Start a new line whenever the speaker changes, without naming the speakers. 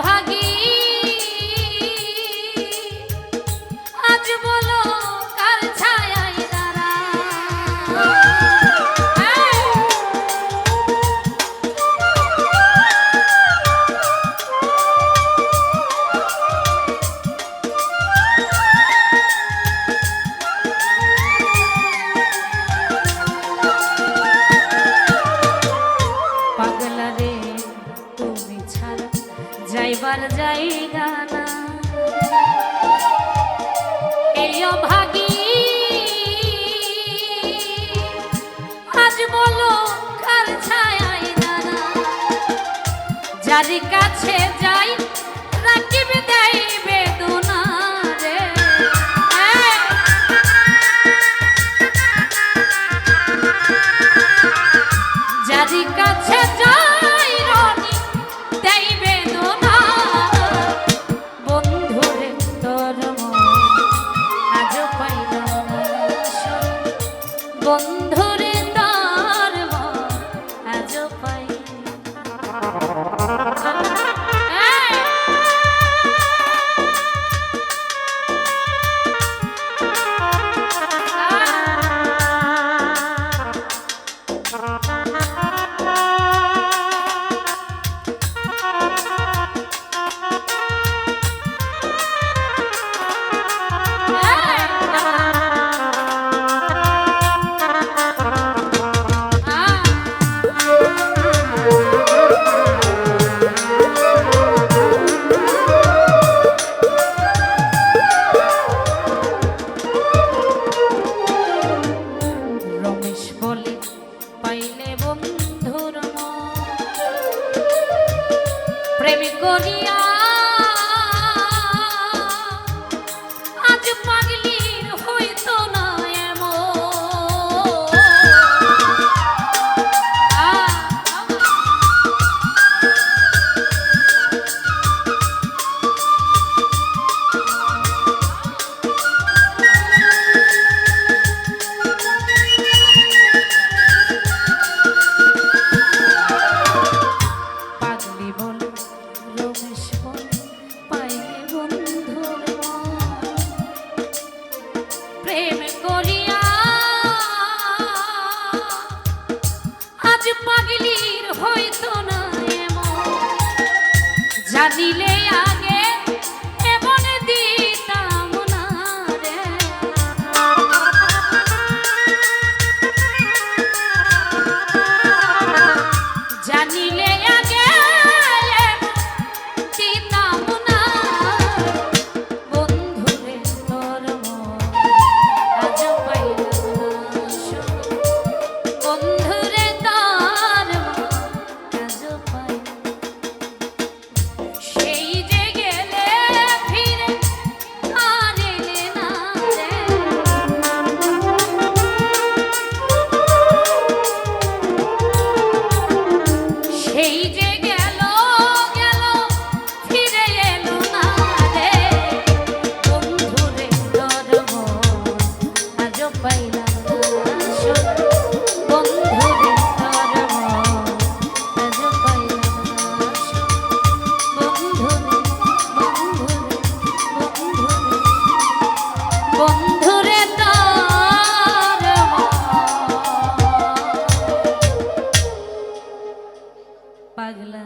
ভাগী আর জায়গা না এই অভাগী আজ বলো কার ছায় দানা। যার কাছে যা বন্ধুরে Chile. পাগলা